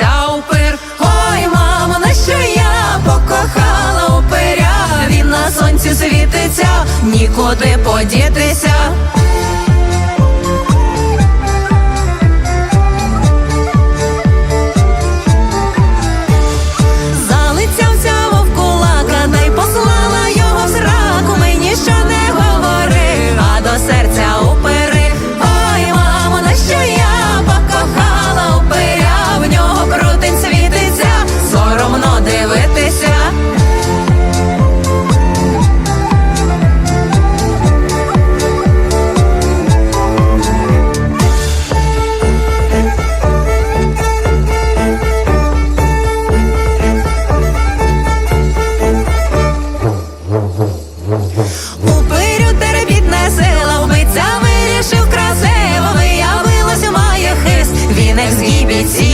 вся упир. Ой, мамо, на що я покохала упиря, він на сонці світиться, нікуди подітися. bici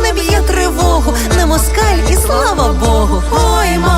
не б'є тривогу, не москаль і слава Богу. Ой, мама.